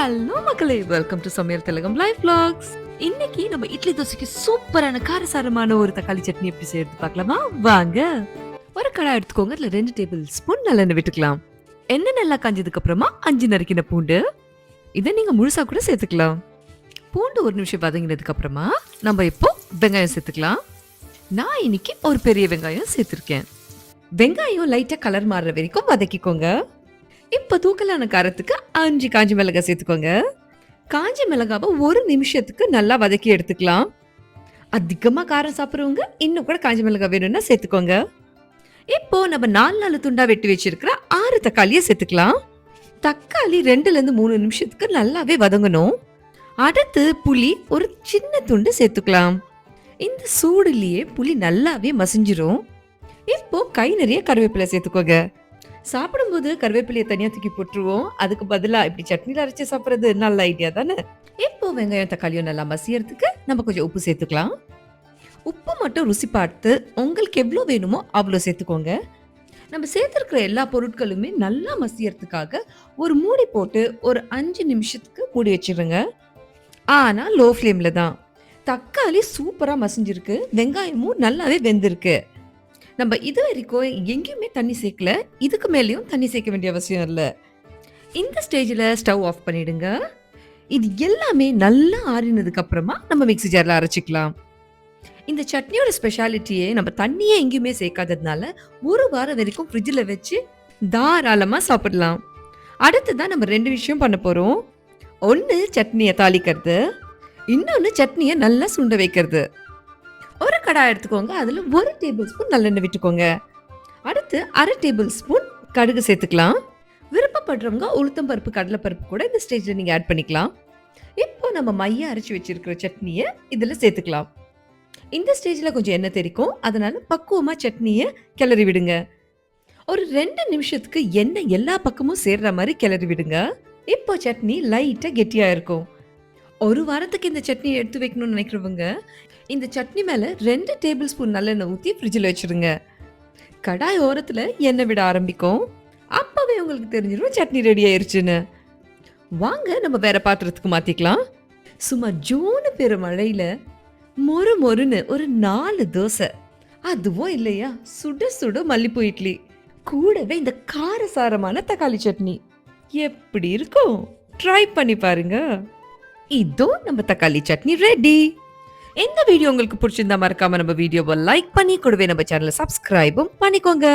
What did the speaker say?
Hello மக்களே welcome to சமையல் தெலகம் life vlogs. இன்னைக்கு நம்ம இட்லி தோசைக்கு சூப்பரான காரசாரமான ஒரு தக்காளி சட்னி எப்படி செய்யறது பார்க்கலாமா? வாங்க. ஒரு கடாய் எடுத்துக்கோங்க இல்லை ரெண்டு டேபிள் ஸ்பூன் நல்லெண்ணெய் விட்டுக்கலாம். எண்ணெய் நல்லா காஞ்சதுக்கு அப்புறமா அஞ்சு நறுக்கின பூண்டு. இதை நீங்க முழுசா கூட சேர்த்துக்கலாம். பூண்டு ஒரு நிமிஷம் வதங்கினதுக்கு அப்புறமா நம்ம இப்போ வெங்காயம் சேர்த்துக்கலாம். நான் இன்னைக்கு ஒரு பெரிய வெங்காயம் சேர்த்துருக்கேன். வெங்காயம் லைட்டா கலர் மாறுற வரைக்கும் வதக்கிக்கோங்க. இப்போ தூக்கலான காரத்துக்கு அஞ்சு காஞ்சி மிளகாய் சேர்த்துக்கோங்க. காஞ்ச மிளகாவை ஒரு நிமிஷத்துக்கு நல்லா வதக்கி எடுத்துக்கலாம். அதிகமாக காரம் சாப்பிட்றவங்க இன்னும் கூட காஞ்ச மிளகாய் வேணும்னா சேர்த்துக்கோங்க. இப்போ நம்ம நாலு நாலு துண்டா வெட்டி வச்சிருக்கிற ஆறு தக்காளியை சேர்த்துக்கலாம். தக்காளி ரெண்டுல இருந்து மூணு நிமிஷத்துக்கு நல்லாவே வதங்கணும். அடுத்து புளி ஒரு சின்ன துண்டு சேர்த்துக்கலாம். இந்த சூடுலயே புளி நல்லாவே மசிஞ்சிரும். இப்போ கை நிறைய கருவேப்பிலை சேர்த்துக்கோங்க. சாப்பிடும்போது கருவேப்பிலையை தனியாக தூக்கி போட்டுருவோம். அதுக்கு பதிலாக இப்படி சட்னியில் அரைச்சி சாப்பிட்றது நல்ல ஐடியா தானே? இப்போ வெங்காயம் தக்காளியும் நல்லா மசியறதுக்கு நம்ம கொஞ்சம் உப்பு சேர்த்துக்கலாம். உப்பு மட்டும் ருசி பார்த்து உங்களுக்கு எவ்வளோ வேணுமோ அவ்வளோ சேர்த்துக்கோங்க. நம்ம சேர்த்துருக்கிற எல்லா பொருட்களுமே நல்லா மசியறதுக்காக ஒரு மூடி போட்டு ஒரு அஞ்சு நிமிஷத்துக்கு மூடி வச்சிடுங்க ஆனால் லோ ஃப்ளேமில் தான். தக்காளி சூப்பராக மசிஞ்சிருக்கு. வெங்காயமும் நல்லாவே வெந்திருக்கு. நம்ம இது வரைக்கும் எங்கேயுமே தண்ணி சேர்க்கல. இதுக்கு மேலேயும் தண்ணி சேர்க்க வேண்டிய அவசியம் இல்லை. இந்த ஸ்டேஜில் ஸ்டவ் ஆஃப் பண்ணிடுங்க. இது எல்லாமே நல்லா ஆறினதுக்கு அப்புறமா நம்ம மிக்ஸி ஜாரில் அரைச்சிக்கலாம். இந்த சட்னியோட ஸ்பெஷாலிட்டியே நம்ம தண்ணியே எங்கேயுமே சேர்க்காததுனால ஒரு வாரம் வரைக்கும் ஃப்ரிட்ஜில் வச்சு தாராளமாக சாப்பிடலாம். அடுத்து தான் நம்ம ரெண்டு விஷயம் பண்ண போகிறோம் ஒன்று சட்னியை தாளிக்கிறது. இன்னொன்று சட்னியை நல்லா சுண்ட வைக்கிறது. ஒரு கடாய் எடுத்துக்கோங்க. அதில் ஒரு டேபிள் ஸ்பூன் நல்லெண்ணெய் விட்டுக்கோங்க. அடுத்து அரை டேபிள் ஸ்பூன் கடுகு சேர்த்துக்கலாம். விருப்பப்படுறவங்க உளுத்தம் பருப்பு கடலைப்பருப்பு கூட இந்த ஸ்டேஜில் நீங்கள் ஆட் பண்ணிக்கலாம். இப்போ நம்ம மைய அரைச்சி வச்சிருக்கிற சட்னியை இதில் சேர்த்துக்கலாம். இந்த ஸ்டேஜில் கொஞ்சம் எண்ணெய் தெரிக்கும் அதனால பக்குவமாக சட்னியை கிளறி விடுங்க. ஒரு ரெண்டு நிமிஷத்துக்கு எண்ணெய் எல்லா பக்கமும் சேர்ற மாதிரி கிளறி விடுங்க. இப்போ சட்னி லைட்டாக கெட்டியாக இருக்கும். ஒரு வாரத்துக்கு இந்த சட்னி எடுத்து வைக்கணும்னு நினைக்கிறவங்க இந்த சட்னி மேலே ரெண்டு டேபிள் ஸ்பூன் நல்லெண்ணெய் ஊற்றி ஃப்ரிட்ஜில் வச்சுருங்க. கடாய் ஓரத்தில் எண்ணெய் விட ஆரம்பிக்கும். அப்போவே உங்களுக்கு தெரிஞ்சிடும் சட்னி ரெடி ஆயிடுச்சுன்னு வாங்க நம்ம வேற பாத்திரத்துக்கு மாற்றிக்கலாம் சும்மா ஜூனு பெரு மழையில் மொறு மொறுன்னு ஒரு நாலு தோசை. அதுவும் இல்லையா? சுட சுட மல்லிப்பூ இட்லி. கூடவே இந்த காரசாரமான தக்காளி சட்னி. எப்படி இருக்கும்? ட்ரை பண்ணி பாருங்கள் இதோ நம்ம தக்காளி சட்னி ரெடி இந்த வீடியோ உங்களுக்கு பிடிச்சிருந்தா மறக்காம நம்ம வீடியோவை லைக் பண்ணி கூடவே நம்ம சேனலை சப்ஸ்கிரைபும் பண்ணிக்கோங்க.